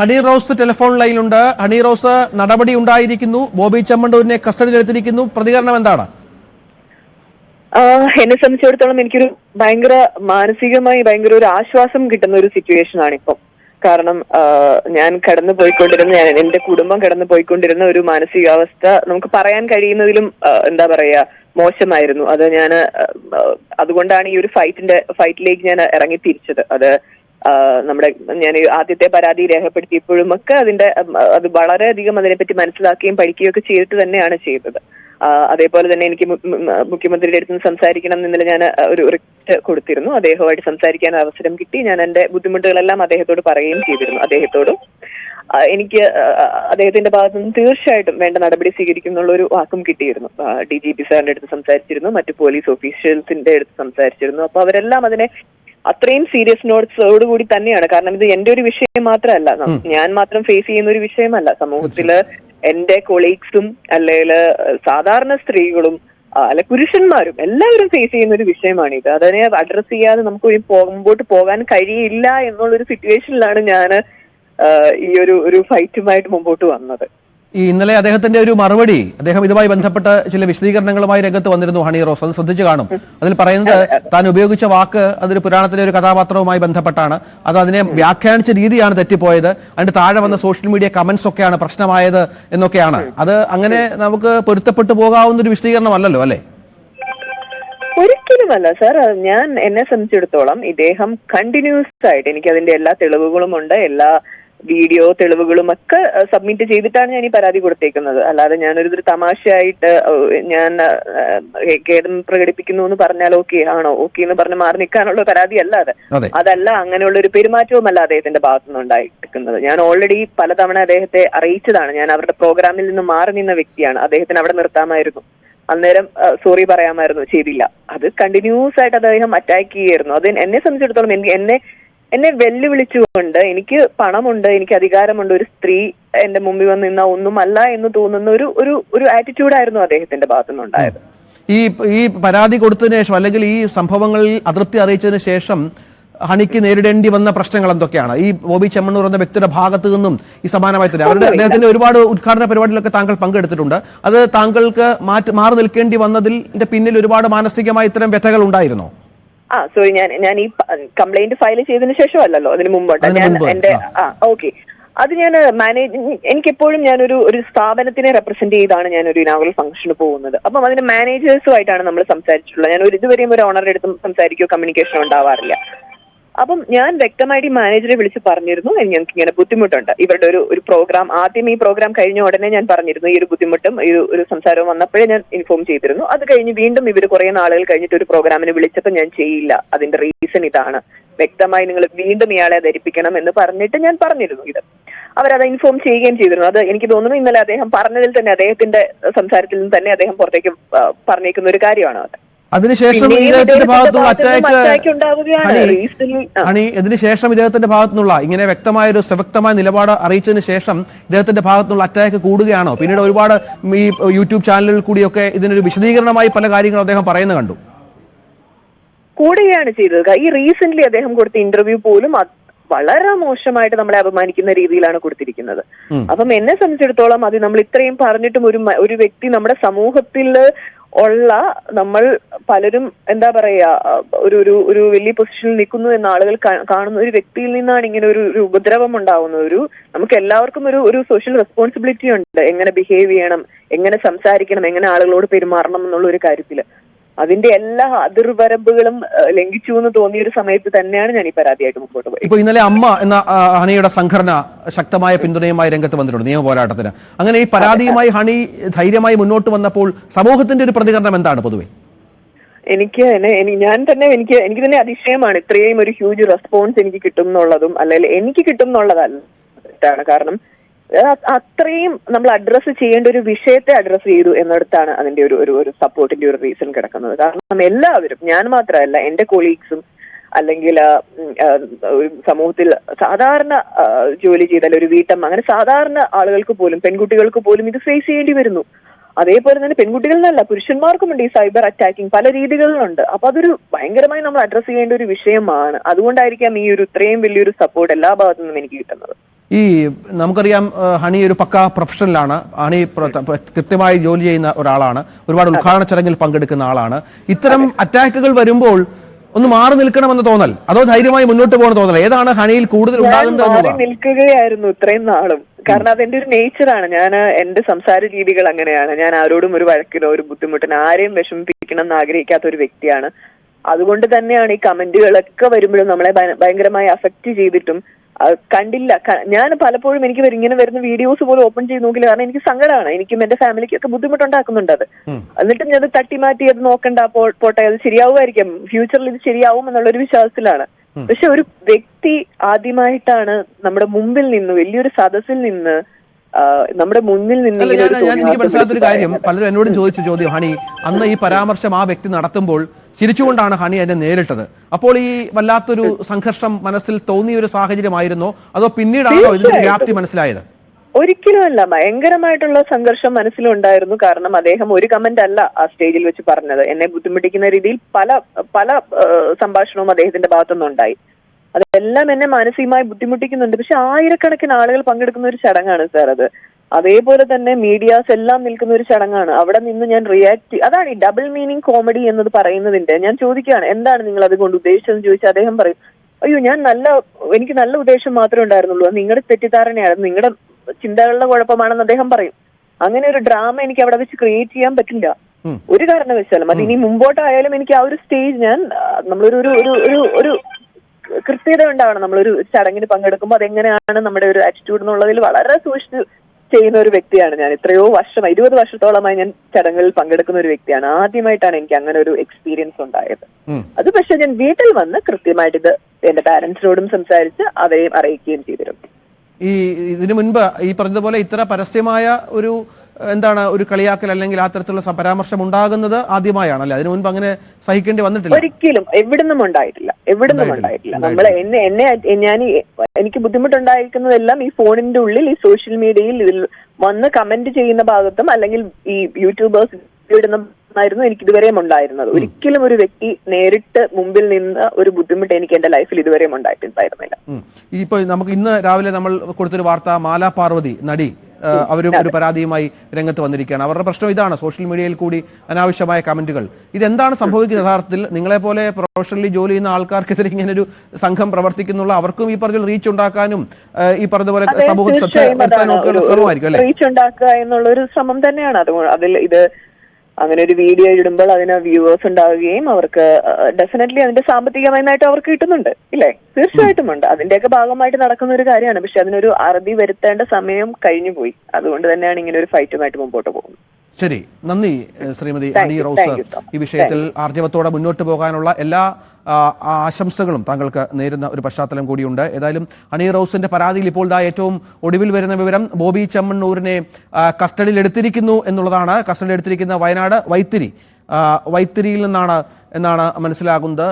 Honey Rose telephone ലൈനിലുണ്ട്. ഹണി റോസ് നടപടി ഉണ്ടായിരിക്കുന്നു. ബോബി ചെമ്മണ്ടൂരിനെ കസ്റ്റഡിയിലെടുത്തിരിക്കുന്നു പ്രതികരണം എന്താണ്? എന്നെ സംബന്ധിച്ചിടത്തോളം എനിക്കൊരു ഭയങ്കര മാനസികമായി ഭയങ്കര ഒരു ആശ്വാസം കിട്ടുന്ന ഒരു സിറ്റുവേഷൻ ആണ് ഇപ്പം കാരണം ഞാൻ കടന്നു പോയിക്കൊണ്ടിരുന്ന ഞാൻ എന്റെ കുടുംബം കടന്നു പോയിക്കൊണ്ടിരുന്ന ഒരു മാനസികാവസ്ഥ നമുക്ക് പറയാൻ കഴിയുന്നതിലും എന്താ പറയാ മോശമായിരുന്നു. അത് ഞാൻ അതുകൊണ്ടാണ് ഈ ഒരു ഫൈറ്റിന്റെ ഫൈറ്റിലേക്ക് ഞാൻ ഇറങ്ങി തിരിച്ചത് അത് നമ്മുടെ ഞാൻ ആദ്യത്തെ പരാതി രേഖപ്പെടുത്തിയപ്പോഴും ഒക്കെ അതിന്റെ അത് വളരെയധികം അതിനെപ്പറ്റി മനസ്സിലാക്കുകയും പഠിക്കുകയും ഒക്കെ ചെയ്തിട്ട് തന്നെയാണ് ചെയ്തത്. അതേപോലെ തന്നെ എനിക്ക് മുഖ്യമന്ത്രിയുടെ അടുത്ത് സംസാരിക്കണം എന്നില്ല ഞാൻ ഒരു റിക്വസ്റ്റ് കൊടുത്തിരുന്നു. അദ്ദേഹവുമായിട്ട് സംസാരിക്കാൻ അവസരം കിട്ടി. ഞാൻ എന്റെ ബുദ്ധിമുട്ടുകളെല്ലാം അദ്ദേഹത്തോട് പറയുകയും ചെയ്തിരുന്നു. അദ്ദേഹത്തോടും എനിക്ക് അദ്ദേഹത്തിന്റെ ഭാഗത്തു നിന്ന് തീർച്ചയായിട്ടും വേണ്ട നടപടി സ്വീകരിക്കുന്നുള്ള ഒരു വാക്കും കിട്ടിയിരുന്നു. ഡി ജി പി സാറിന്റെ അടുത്ത് സംസാരിച്ചിരുന്നു. മറ്റു പോലീസ് ഓഫീഷ്യൽസിന്റെ അടുത്ത് സംസാരിച്ചിരുന്നു. അപ്പൊ അവരെല്ലാം അതിനെ അത്രയും സീരിയസ് നോട്ട്സോടുകൂടി തന്നെയാണ്. കാരണം ഇത് എന്റെ ഒരു വിഷയം മാത്രമല്ല. ഞാൻ മാത്രം ഫേസ് ചെയ്യുന്ന ഒരു വിഷയമല്ല. സമൂഹത്തിൽ എന്റെ കൊളീഗ്സും അല്ലെങ്കിൽ സാധാരണ സ്ത്രീകളും അല്ല പുരുഷന്മാരും എല്ലാവരും ഫേസ് ചെയ്യുന്ന ഒരു വിഷയമാണ് ഇത്. അതിനെ അഡ്രസ് ചെയ്യാതെ നമുക്ക് ഒരു മുമ്പോട്ട് പോകാൻ കഴിയില്ല എന്നുള്ളൊരു സിറ്റുവേഷനിലാണ് ഞാൻ ഈ ഒരു ഒരു ഫൈറ്റുമായിട്ട് മുമ്പോട്ട് വന്നത്. ഈ ഇന്നലെ അദ്ദേഹത്തിന്റെ ഒരു മറുപടി അദ്ദേഹം ഇതുമായി ബന്ധപ്പെട്ട ചില വിശദീകരണങ്ങളുമായി രംഗത്ത് വന്നിരുന്നു ഹണി റോസ്. അത് ശ്രദ്ധിച്ചു കാണും. അതിൽ പറയുന്നത് താൻ ഉപയോഗിച്ച വാക്ക് അതൊരു പുരാണത്തിലെ ഒരു കഥാപാത്രവുമായി ബന്ധപ്പെട്ടാണ്. അത് അതിനെ വ്യാഖ്യാനിച്ച രീതിയാണ് തെറ്റിപ്പോയത്. അതിന്റെ താഴെ വന്ന സോഷ്യൽ മീഡിയ കമന്റ്സ് ഒക്കെയാണ് പ്രശ്നമായത് എന്നൊക്കെയാണ്. അത് അങ്ങനെ നമുക്ക് പൊരുത്തപ്പെട്ടു പോകാവുന്ന ഒരു വിശദീകരണമല്ലല്ലോ അല്ലേ? ഒരിക്കലുമല്ല സാർ ഞാൻ എന്നെ സംബന്ധിച്ചിടത്തോളം ഇദ്ദേഹം കണ്ടിന്യൂസ് ആയിട്ട് എനിക്ക് അതിന്റെ എല്ലാ തെളിവുകളും ഉണ്ട് എല്ലാ വീഡിയോ തെളിവുകളും ഒക്കെ സബ്മിറ്റ് ചെയ്തിട്ടാണ് ഞാൻ ഈ പരാതി കൊടുത്തേക്കുന്നത്. അല്ലാതെ ഞാനൊരു തമാശയായിട്ട് ഞാൻ ഖേദം പ്രകടിപ്പിക്കുന്നു എന്ന് പറഞ്ഞാൽ ഓക്കെ ആണോ? ഓക്കെ എന്ന് പറഞ്ഞ് മാറി നിൽക്കാനുള്ള പരാതി അല്ല അത്. അതെ അതല്ല അങ്ങനെയുള്ള ഒരു പെരുമാറ്റവും അല്ല അദ്ദേഹത്തിന്റെ ഭാഗത്തുനിന്ന് ഉണ്ടായിരിക്കുന്നത്. ഞാൻ ഓൾറെഡി പലതവണ അദ്ദേഹത്തെ അറിയിച്ചതാണ്. ഞാൻ അവരുടെ പ്രോഗ്രാമിൽ നിന്ന് മാറി നിന്ന വ്യക്തിയാണ്. അദ്ദേഹത്തിന് അവിടെ നിർത്താമായിരുന്നു. അന്നേരം സോറി പറയാമായിരുന്നു ചെയ്തില്ല. അത് കണ്ടിന്യൂസ് ആയിട്ട് അദ്ദേഹം അറ്റാക്ക് ചെയ്യായിരുന്നു അത് എന്നെ സംബന്ധിച്ചിടത്തോളം എനിക്ക് എന്നെ എന്നെ വെല്ലുവിളിച്ചുകൊണ്ട് എനിക്ക് പണമുണ്ട് എനിക്ക് അധികാരമുണ്ട് ഒരു സ്ത്രീ എന്റെ മുമ്പിൽ വന്ന് നിന്ന ഒന്നുമല്ല എന്ന് തോന്നുന്ന ഒരു ഒരു ഒരു ആറ്റിറ്റ്യൂഡായിരുന്നു അദ്ദേഹത്തിന്റെ ഭാഗത്തുനിന്നുണ്ടായത് ഈ ഈ പരാതി കൊടുത്തതിന് ശേഷം അല്ലെങ്കിൽ ഈ സംഭവങ്ങളിൽ അതൃപ്തി അറിയിച്ചതിന് ശേഷം ഹണിക്ക് നേരിടേണ്ടി വന്ന പ്രശ്നങ്ങൾ എന്തൊക്കെയാണ്? ഈ ബോബി ചെമ്മണ്ണൂർ എന്ന വ്യക്തിയുടെ ഭാഗത്തു നിന്നും ഈ സമാനമായി തന്നെ അവരുടെ അദ്ദേഹത്തിന്റെ ഒരുപാട് ഉദ്ഘാടന പരിപാടികളൊക്കെ താങ്കൾ പങ്കെടുത്തിട്ടുണ്ട്. അത് താങ്കൾക്ക് മാറ്റി മാറി നിൽക്കേണ്ടി വന്നതിൽ പിന്നിൽ ഒരുപാട് മാനസികമായി ഇത്തരം വ്യഥകൾ ഉണ്ടായിരുന്നോ? ആ സോറി ഞാൻ ഞാൻ ഈ കംപ്ലൈന്റ് ഫയൽ ചെയ്തതിനു ശേഷമല്ലല്ലോ അതിന് മുമ്പോട്ട് ഞാൻ എന്റെ ആ. ആ ഓക്കെ അത് ഞാൻ മാനേജ് എനിക്കെപ്പോഴും ഞാനൊരു ഒരു സ്ഥാപനത്തിനെ റെപ്രസെന്റ് ചെയ്താണ് ഞാൻ ഒരു ഇനാഗുറൽ ഫംഗ്ഷന് പോകുന്നത്. അപ്പം അതിന്റെ മാനേജേഴ്സുമായിട്ടാണ് നമ്മൾ സംസാരിച്ചിട്ടുള്ളത്. ഞാൻ ഒരു ഇതുവരെയും ഒരു ഓണറുടെ അടുത്തും സംസാരിക്കുകയോ കമ്മ്യൂണിക്കേഷനോ ഉണ്ടാവാറില്ല. അപ്പം ഞാൻ വ്യക്തമായിട്ട് ഈ മാനേജറെ വിളിച്ച് പറഞ്ഞിരുന്നു. ഞങ്ങൾക്ക് ഇങ്ങനെ ബുദ്ധിമുട്ടുണ്ട്. ഇവരുടെ ഒരു ഒരു പ്രോഗ്രാം ആദ്യം ഈ പ്രോഗ്രാം കഴിഞ്ഞ ഉടനെ ഞാൻ പറഞ്ഞിരുന്നു. ഈ ഒരു ബുദ്ധിമുട്ടും ഈ ഒരു- സംസാരവും വന്നപ്പോഴേ ഞാൻ ഇൻഫോം ചെയ്തിരുന്നു. അത് കഴിഞ്ഞ് വീണ്ടും ഇവർ കുറെ നാളുകൾ കഴിഞ്ഞിട്ട് ഒരു പ്രോഗ്രാമിന് വിളിച്ചപ്പോൾ ഞാൻ ചെയ്യില്ല. അതിന്റെ റീസൺ ഇതാണ്. വ്യക്തമായി നിങ്ങൾ വീണ്ടും ഇയാളെ ധരിപ്പിക്കണം എന്ന് പറഞ്ഞിട്ട് ഞാൻ പറഞ്ഞിരുന്നു ഇത്. അവരത് ഇൻഫോം ചെയ്യുകയും ചെയ്തിരുന്നു. അത് എനിക്ക് തോന്നുന്നു ഇന്നലെ അദ്ദേഹം പറഞ്ഞതിൽ തന്നെ അദ്ദേഹത്തിന്റെ സംസാരത്തിൽ നിന്ന് തന്നെ അദ്ദേഹം പുറത്തേക്ക് പറഞ്ഞേക്കുന്ന ഒരു കാര്യമാണ് അത്. അതിനുശേഷം ഇദ്ദേഹത്തിന്റെ ഭാഗത്തുള്ള അറ്റാക്ക് അണി ഇതിനുശേഷം ഇദ്ദേഹത്തിന്റെ ഭാഗത്തുനിന്നുള്ള ഇങ്ങനെ വ്യക്തമായ ഒരു സവ്യക്തമായ നിലപാട് അറിയിച്ചതിന് ശേഷം ഇദ്ദേഹത്തിന്റെ ഭാഗത്തുനിന്നുള്ള അറ്റാക്ക് കൂടുകയാണോ? പിന്നീട് ഒരുപാട് ഈ യൂട്യൂബ് ചാനലുകളിൽ കൂടിയൊക്കെ ഇതിനൊരു വിശദീകരണമായി പല കാര്യങ്ങളും അദ്ദേഹം പറയുന്നത് കണ്ടു. കൂടുകയാണ് ചെയ്തത്. ഈ റീസെന്റ് അദ്ദേഹം കൊടുത്ത ഇന്റർവ്യൂ പോലും വളരെ മോശമായിട്ട് നമ്മളെ അപമാനിക്കുന്ന രീതിയിലാണ് കൊടുത്തിരിക്കുന്നത്. അപ്പം എന്നെ സംബന്ധിച്ചിടത്തോളം അത് നമ്മൾ ഇത്രയും പറഞ്ഞിട്ടും ഒരു ഒരു വ്യക്തി നമ്മുടെ സമൂഹത്തിൽ ഉള്ള നമ്മൾ പലരും എന്താ പറയാ ഒരു ഒരു ഒരു വലിയ പൊസിഷനിൽ നിൽക്കുന്നു എന്ന ആളുകൾ കാണുന്ന ഒരു വ്യക്തിയിൽ നിന്നാണ് ഇങ്ങനെ ഒരു ഒരു ഉപദ്രവം ഉണ്ടാവുന്നത്. ഒരു നമുക്ക് എല്ലാവർക്കും ഒരു ഒരു സോഷ്യൽ റെസ്പോൺസിബിലിറ്റി ഉണ്ട്. എങ്ങനെ ബിഹേവ് ചെയ്യണം എങ്ങനെ സംസാരിക്കണം എങ്ങനെ ആളുകളോട് പെരുമാറണം എന്നുള്ള ഒരു കാര്യത്തിൽ. അതിന്റെ എല്ലാ അതിർവരമ്പുകളും ലംഘിച്ചു എന്ന് തോന്നിയ ഒരു സമയത്ത് തന്നെയാണ് ഞാൻ ഈ പരാതിയായിട്ട് മുമ്പോട്ട് പോയത്. ഇപ്പൊ ഇന്നലെ അമ്മ എന്ന ഹണിയുടെ സംഘടന ശക്തമായ പിന്തുണയുമായി രംഗത്ത് വന്നിട്ടുണ്ട് നിയമ പോരാട്ടത്തിന് അങ്ങനെ ഈ പരാതിയുമായി ഹണി ധൈര്യമായി മുന്നോട്ട് വന്നപ്പോൾ സമൂഹത്തിന്റെ ഒരു പ്രതികരണം എന്താണ് പൊതുവെ? എനിക്ക് എന്നെ ഞാൻ തന്നെ എനിക്ക് എനിക്ക് തന്നെ അതിശയമാണ് ഇത്രയും ഒരു ഹ്യൂജ് റെസ്പോൺസ് എനിക്ക് കിട്ടും എന്നുള്ളതും അല്ലെങ്കിൽ എനിക്ക് കിട്ടും എന്നുള്ളതല്ല കാരണം അത്രയും നമ്മൾ അഡ്രസ്സ് ചെയ്യേണ്ട ഒരു വിഷയത്തെ അഡ്രസ്സ് ചെയ്തു എന്നിടത്താണ് അതിന്റെ ഒരു ഒരു ഒരു സപ്പോർട്ടിന്റെ ഒരു റീസൺ കിടക്കുന്നത്. കാരണം എല്ലാവരും ഞാൻ മാത്രമല്ല എന്റെ കൊളീഗ്സും അല്ലെങ്കിൽ ഒരു സമൂഹത്തിൽ സാധാരണ ജോലി ചെയ്താൽ ഒരു വീട്ടമ്മ അങ്ങനെ സാധാരണ ആളുകൾക്ക് പോലും പെൺകുട്ടികൾക്ക് പോലും ഇത് ഫേസ് ചെയ്യേണ്ടി വരുന്നു. അതേപോലെ തന്നെ പെൺകുട്ടികളിലല്ല പുരുഷന്മാർക്കുമുണ്ട് ഈ സൈബർ അറ്റാക്കിംഗ് പല രീതികളിലുണ്ട്. അപ്പൊ അതൊരു ഭയങ്കരമായി നമ്മൾ അഡ്രസ് ചെയ്യേണ്ട ഒരു വിഷയമാണ്. അതുകൊണ്ടായിരിക്കാം ഈ ഒരു ഇത്രയും വലിയൊരു സപ്പോർട്ട് എല്ലാ ഭാഗത്തു നിന്നും എനിക്ക് കിട്ടുന്നത്. ഈ നമുക്കറിയാം ഹണി ഒരു പക്ക പ്രൊഫഷണലാണ്. ഹണി കൃത്യമായി ജോലി ചെയ്യുന്ന ഒരാളാണ്. ഒരുപാട് ഉദ്ഘാടന ചടങ്ങിൽ പങ്കെടുക്കുന്ന ആളാണ്. ഇത്തരം അറ്റാക്കുകൾ വരുമ്പോൾ ഒന്ന് മാറി നിൽക്കണമെന്ന് തോന്നൽ. അതോ ധൈര്യമായി മുന്നോട്ട് പോകണം തോന്നൽ. ഏതാണ് ഹണിയിൽ കൂടുതൽ ഉണ്ടാകുന്നത് നിൽക്കുകയായിരുന്നു ഇത്രയും നാളും. കാരണം അതെന്റെ ഒരു നേച്ചറാണ്. ഞാൻ എന്റെ സംസാര രീതികൾ അങ്ങനെയാണ്. ഞാൻ ആരോടും ഒരു വഴക്കിനോ ഒരു ബുദ്ധിമുട്ടിനോ ആരെയും വിഷമിപ്പിക്കണം എന്ന് ആഗ്രഹിക്കാത്ത ഒരു വ്യക്തിയാണ്. അതുകൊണ്ട് തന്നെയാണ് ഈ കമന്റുകളൊക്കെ വരുമ്പോഴും നമ്മളെ ഭയങ്കരമായി അഫക്റ്റ് ചെയ്തിട്ടും കണ്ടില്ല. ഞാൻ പലപ്പോഴും എനിക്ക് ഇങ്ങനെ വരുന്ന വീഡിയോസ് പോലും ഓപ്പൺ ചെയ്ത് നോക്കില്ല. കാരണം എനിക്ക് സങ്കടമാണ് എനിക്കും എന്റെ ഫാമിലിക്കൊക്കെ ബുദ്ധിമുട്ടുണ്ടാക്കുന്നുണ്ട് അത്. എന്നിട്ടും ഞാൻ തട്ടി മാറ്റി അത് നോക്കണ്ട പോട്ടെ അത് ശരിയാവുമായിരിക്കും. ഫ്യൂച്ചറിൽ ഇത് ശരിയാവും എന്നുള്ള ഒരു വിശ്വാസത്തിലാണ് പക്ഷെ ഒരു വ്യക്തി ആദ്യമായിട്ടാണ് നമ്മുടെ മുമ്പിൽ നിന്ന് വലിയൊരു സദസ്സിൽ നിന്ന് നമ്മുടെ മുന്നിൽ നിന്ന് എനിക്ക് മനസ്സിലാത്തൊരു കാര്യം. പലരും എന്നോടും ചോദിച്ചു ചോദ്യം ഹണി അന്ന് ഈ പരാമർശം ആ വ്യക്തി നടത്തുമ്പോൾ ചിരിച്ചുകൊണ്ടാണ് ഹണി അതിനെ നേരിട്ടത്. അപ്പോൾ ഈ വല്ലാത്തൊരു സംഘർഷം മനസ്സിൽ തോന്നിയ ഒരു സാഹചര്യമായിരുന്നോ? അതോ പിന്നീടാണോ ഇതിന്റെ വ്യാപ്തി മനസ്സിലായത്? ഒരിക്കലുമല്ല. ഭയങ്കരമായിട്ടുള്ള സംഘർഷം മനസ്സിലുണ്ടായിരുന്നു. കാരണം അദ്ദേഹം ഒരു കമന്റ് അല്ല ആ സ്റ്റേജിൽ വെച്ച് പറഞ്ഞത്. എന്നെ ബുദ്ധിമുട്ടിക്കുന്ന രീതിയിൽ പല പല സംഭാഷണവും അദ്ദേഹത്തിന്റെ ഭാഗത്തുനിന്നുണ്ടായി അതെല്ലാം എന്നെ മാനസികമായി ബുദ്ധിമുട്ടിക്കുന്നുണ്ട്. പക്ഷെ ആയിരക്കണക്കിന് ആളുകൾ പങ്കെടുക്കുന്ന ഒരു ചടങ്ങാണ് സാർ അത്. അതേപോലെ തന്നെ മീഡിയാസ് എല്ലാം നിൽക്കുന്ന ഒരു ചടങ്ങാണ്. അവിടെ നിന്ന് ഞാൻ റിയാക്ട് അതാണ് ഈ ഡബിൾ മീനിങ് കോമഡി എന്നത് പറയുന്നതിന്റെ ഞാൻ ചോദിക്കുകയാണ് എന്താണ് നിങ്ങൾ അതുകൊണ്ട് ഉദ്ദേശിച്ചതെന്ന് ചോദിച്ചാൽ അദ്ദേഹം പറയും അയ്യോ ഞാൻ നല്ല എനിക്ക് നല്ല ഉദ്ദേശം മാത്രമേ ഉണ്ടായിരുന്നുള്ളൂ. നിങ്ങളുടെ തെറ്റിദ്ധാരണയാണ്. നിങ്ങളുടെ ചിന്തകളുടെ കുഴപ്പമാണെന്ന് അദ്ദേഹം പറയും. അങ്ങനെ ഒരു ഡ്രാമ എനിക്ക് അവിടെ വെച്ച് ക്രിയേറ്റ് ചെയ്യാൻ പറ്റില്ല. ഒരു കാരണവശാലും അത് ഇനി മുമ്പോട്ടായാലും എനിക്ക് ആ ഒരു സ്റ്റേജ് ഞാൻ നമ്മളൊരു ഒരു ഒരു ഒരു ഒരു കൃത്യത ഉണ്ടാവണം നമ്മളൊരു ചടങ്ങിന് പങ്കെടുക്കുമ്പോൾ അതെങ്ങനെയാണ് നമ്മുടെ ഒരു ആറ്റിറ്റ്യൂഡ് എന്നുള്ളതിൽ വളരെ സൂക്ഷിച്ച് ചെയ്യുന്ന ഒരു വ്യക്തിയാണ് ഞാൻ. എത്രയോ വർഷം ഇരുപത് വർഷത്തോളമായി ഞാൻ ചടങ്ങുകളിൽ പങ്കെടുക്കുന്ന ഒരു വ്യക്തിയാണ്. ആദ്യമായിട്ടാണ് എനിക്ക് അങ്ങനെ ഒരു എക്സ്പീരിയൻസ് ഉണ്ടായത്. അത് പക്ഷെ ഞാൻ വീട്ടിൽ വന്ന് കൃത്യമായിട്ട് ഇത് എന്റെ പാരന്റ്സിനോടും സംസാരിച്ച് അവരെയും അറിയിക്കുകയും ചെയ്തിരുന്നു. ഈ ഇതിനു മുൻപ് ഈ പറഞ്ഞതുപോലെ ഇത്ര പരസ്യമായ ഒരു എന്താണ് ഒരു കളിയാക്കൽ അല്ലെങ്കിൽ ആ തരത്തിലുള്ള പരാമർശം ഉണ്ടാകുന്നത് ആദ്യമായാണല്ലേ? അതിനു മുൻപ് അങ്ങനെ സഹിക്കേണ്ടി വന്നിട്ടില്ല? ഒരിക്കലും എവിടുന്നും ഉണ്ടായിട്ടില്ല. എവിടുന്നും ഉണ്ടായിട്ടില്ല. നമ്മൾ എന്നെ എന്നെ ഞാൻ എനിക്ക് ബുദ്ധിമുട്ടുണ്ടായിരിക്കുന്നതെല്ലാം ഈ ഫോണിന്റെ ഉള്ളിൽ ഈ സോഷ്യൽ മീഡിയയിൽ ഇതിൽ വന്ന് കമന്റ് ചെയ്യുന്ന ഭാഗത്തും അല്ലെങ്കിൽ ഈ യൂട്യൂബേഴ്സ് ഇടുന്നതായിരുന്നു എനിക്ക് ഇതുവരെയും ഉണ്ടായിരുന്നത് ഒരിക്കലും ഒരു വ്യക്തി നേരിട്ട് മുമ്പിൽ നിന്ന് ഒരു ബുദ്ധിമുട്ട് എനിക്ക് എന്റെ ലൈഫിൽ ഇതുവരെയും ഉണ്ടായിട്ടുണ്ടായിരുന്നില്ല ഇപ്പൊ നമുക്ക് ഇന്ന് രാവിലെ നമ്മൾ കൊടുത്തൊരു വാർത്ത മാലാ പാർവതി നടി അവരും ഒരു പരാതിയുമായി രംഗത്ത് വന്നിരിക്കുകയാണ്. അവരുടെ പ്രശ്നം ഇതാണ്. സോഷ്യൽ മീഡിയയിൽ കൂടി അനാവശ്യമായ കമന്റുകൾ. ഇതെന്താണ് സംഭവിക്കുന്നത്? യഥാർത്ഥത്തിൽ നിങ്ങളെ പോലെ പ്രൊഫഷണലി ജോലി ചെയ്യുന്ന ആൾക്കാർക്കെതിരെ ഇങ്ങനെ ഒരു സംഘം പ്രവർത്തിക്കുന്നുള്ള അവർക്കും ഈ പറഞ്ഞ റീച്ച് ഉണ്ടാക്കാനും ഈ പറഞ്ഞതുപോലെ സമൂഹത്തിൽ ശ്രദ്ധ ശ്രമമായിരിക്കും അല്ലെ? റീച്ച് ഉണ്ടാക്കുക എന്നുള്ള ഒരു ശ്രമം തന്നെയാണ്. അത് അതിൽ ഇത് അങ്ങനെ ഒരു വീഡിയോ ഇടുമ്പോൾ അതിന് വ്യൂവേഴ്സ് ഉണ്ടാവുകയും അവർക്ക് ഡെഫിനറ്റ്ലി അതിന്റെ സാമ്പത്തികമായിട്ട് അവർക്ക് കിട്ടുന്നുണ്ട് ഇല്ലേ? തീർച്ചയായിട്ടും ഉണ്ട്. അതിന്റെയൊക്കെ ഭാഗമായിട്ട് നടക്കുന്ന ഒരു കാര്യമാണ്. പക്ഷെ അതിനൊരു അറുതി വരുത്തേണ്ട സമയം കഴിഞ്ഞു പോയി അതുകൊണ്ട് തന്നെയാണ് ഇങ്ങനെ ഒരു ഫൈറ്റുമായിട്ട് മുമ്പോട്ട് പോകുന്നത്. ശരി. നന്ദി ശ്രീമതി അണി റൌസ് ഈ വിഷയത്തിൽ ആർജവത്തോടെ മുന്നോട്ട് പോകാനുള്ള എല്ലാ ആശംസകളും താങ്കൾക്ക് നേരുന്ന ഒരു പശ്ചാത്തലം കൂടിയുണ്ട്. ഏതായാലും അണി റോസിന്റെ പരാതിയിൽ ഇപ്പോൾ ദാ ഏറ്റവും ഒടുവിൽ വരുന്ന വിവരം ബോബി ചെമ്മണ്ണൂരിനെ കസ്റ്റഡിയിൽ എടുത്തിരിക്കുന്നു എന്നുള്ളതാണ്. കസ്റ്റഡിയിൽ എടുത്തിരിക്കുന്ന വയനാട് വൈത്തിരി വൈത്തിരിയിൽ നിന്നാണ് എന്നാണ് മനസ്സിലാകുന്നത്.